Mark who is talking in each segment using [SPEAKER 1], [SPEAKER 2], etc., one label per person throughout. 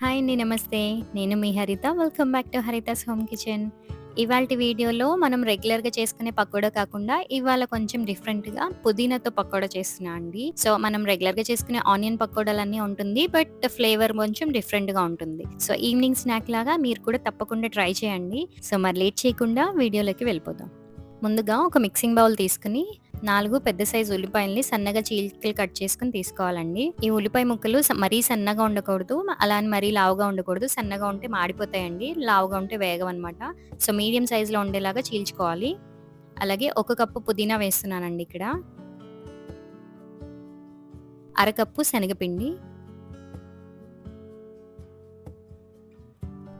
[SPEAKER 1] Hi అండి. నమస్తే. నేను మీ Haritha. Welcome back to Haritha's home kitchen. ఇవాళ వీడియోలో మనం రెగ్యులర్‌గా చేసుకునే పకోడా కాకుండా ఇవాళ కొంచెం డిఫరెంట్‌గా పుదీనాతో పకోడా చేస్తున్నా అండి. సో, మనం రెగ్యులర్‌గా చేసుకునే ఆనియన్ పకోడాలన్నీ ఉంటుంది. బట్ ఫ్లేవర్ కొంచెం డిఫరెంట్‌గా ఉంటుంది. సో, ఈవినింగ్ స్నాక్ లాగా మీరు కూడా తప్పకుండా ట్రై చేయండి. సో, మరి లేట్ చేయకుండా వీడియోలోకి వెళ్ళిపోదాం. ముందుగా ఒక మిక్సింగ్ బౌల్ తీసుకుని నాలుగు పెద్ద సైజు ఉల్లిపాయల్ని సన్నగా చీలికలు కట్ చేసుకొని తీసుకోవాలండి. ఈ ఉల్లిపాయ ముక్కలు మరీ సన్నగా ఉండకూడదు. అలా అని మరీ లావుగా ఉండకూడదు. సన్నగా ఉంటే మాడిపోతాయండి. లావుగా ఉంటే వేగవనమాట. సో, మీడియం సైజులో ఉండేలాగా చీల్చుకోవాలి. అలాగే ఒక కప్పు పుదీనా వేస్తున్నానండి ఇక్కడ. అరకప్పు శనగపిండి.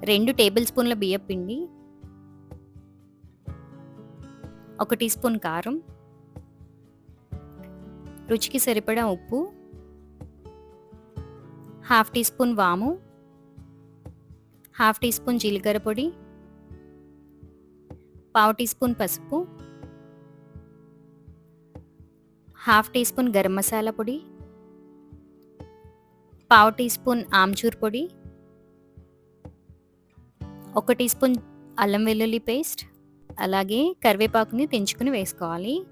[SPEAKER 1] రెండు టేబుల్ స్పూన్ల బియ్యపిండి. ఒక టీ స్పూన్ కారం. రుచికి సరిపడా ఉప్పు. హాఫ్ టీ స్పూన్ వాము. హాఫ్ టీ స్పూన్ జీలకర్ర పొడి. పావు టీ స్పూన్ పసుపు. Half teaspoon garam masala పొడి. పావు టీ స్పూన్ ఆమ్చూర్ పొడి. ఒక టీ స్పూన్ అల్లం వెల్లుల్లి పేస్ట్. అలాగే కరివేపాకుని తెంచుకొని వేసుకోవాలి.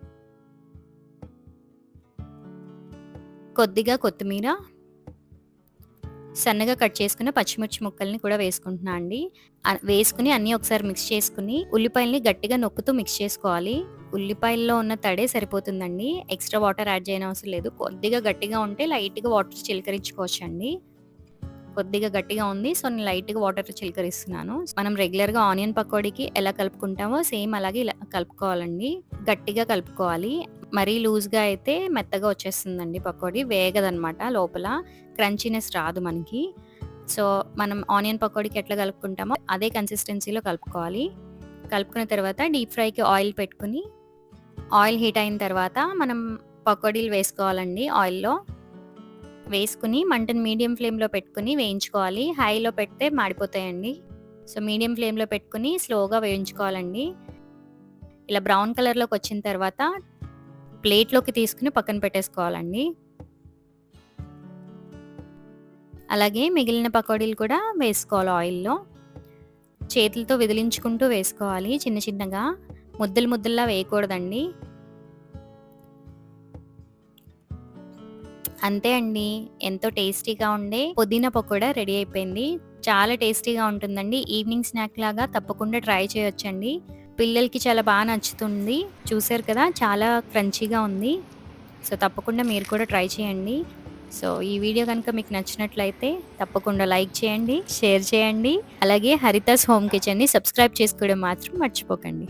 [SPEAKER 1] కొద్దిగా కొత్తిమీర. సన్నగా కట్ చేసుకున్న పచ్చిమిర్చి ముక్కల్ని కూడా వేసుకుంటున్నా అండి. వేసుకుని అన్నీ ఒకసారి మిక్స్ చేసుకుని ఉల్లిపాయల్ని గట్టిగా నొక్కుతూ మిక్స్ చేసుకోవాలి. ఉల్లిపాయల్లో ఉన్న తడే సరిపోతుందండి. ఎక్స్‌ట్రా వాటర్ యాడ్ చేయనవసరం లేదు. కొద్దిగా గట్టిగా ఉంటే లైట్‌గా వాటర్ చిలకరించుకోవచ్చండి. కొద్దిగా గట్టిగా ఉంది. సో, నేను లైట్‌గా వాటర్ చిలకరిస్తున్నాను. మనం రెగ్యులర్‌గా ఆనియన్ పకోడీకి ఎలా కలుపుకుంటామో సేమ్ అలాగే ఇలా కలుపుకోవాలండి. గట్టిగా కలుపుకోవాలి. మరీ లూజ్‌గా అయితే మెత్తగా వచ్చేస్తుందండి పకోడీ. వేగదనమాట లోపల. క్రంచీనెస్ రాదు మనకి. సో, మనం ఆనియన్ పకోడీకి ఎట్లా కలుపుకుంటామో అదే కన్సిస్టెన్సీలో కలుపుకోవాలి. కలుపుకున్న తర్వాత డీప్ ఫ్రైకి ఆయిల్ పెట్టుకుని ఆయిల్ హీట్ అయిన తర్వాత మనం పకోడీలు వేసుకోవాలండి ఆయిల్‌లో. వేసుకుని మంటను మీడియం ఫ్లేమ్‌లో పెట్టుకుని వేయించుకోవాలి. హైలో పెడితే మాడిపోతాయండి. సో, మీడియం ఫ్లేమ్‌లో పెట్టుకుని స్లోగా వేయించుకోవాలండి. ఇలా బ్రౌన్ కలర్‌లోకి వచ్చిన తర్వాత ప్లేట్‌లోకి తీసుకుని పక్కన పెట్టేసుకోవాలండి. అలాగే మిగిలిన పకోడీలు కూడా వేసుకోవాలి ఆయిల్‌లో. చేతులతో విదిలించుకుంటూ వేసుకోవాలి చిన్న చిన్నగా. ముద్దలు ముద్దల్లా వేయకూడదండి. అంతే అండి. ఎంతో టేస్టీగా ఉండే పుదీనా పకోడా రెడీ అయిపోయింది. చాలా టేస్టీగా ఉంటుందండి. ఈవినింగ్ స్నాక్ లాగా తప్పకుండా ట్రై చేయొచ్చండి. పిల్లలకి చాలా బాగా నచ్చుతుంది. చూసారు కదా! చాలా క్రంచీగా ఉంది. సో, తప్పకుండా మీరు కూడా ట్రై చేయండి. సో, ఈ వీడియో కనుక మీకు నచ్చినట్లయితే తప్పకుండా లైక్ చేయండి, షేర్ చేయండి. అలాగే హరితాస్ హోమ్ కిచెన్‌ని సబ్స్క్రైబ్ చేసుకోవడం మాత్రం మర్చిపోకండి.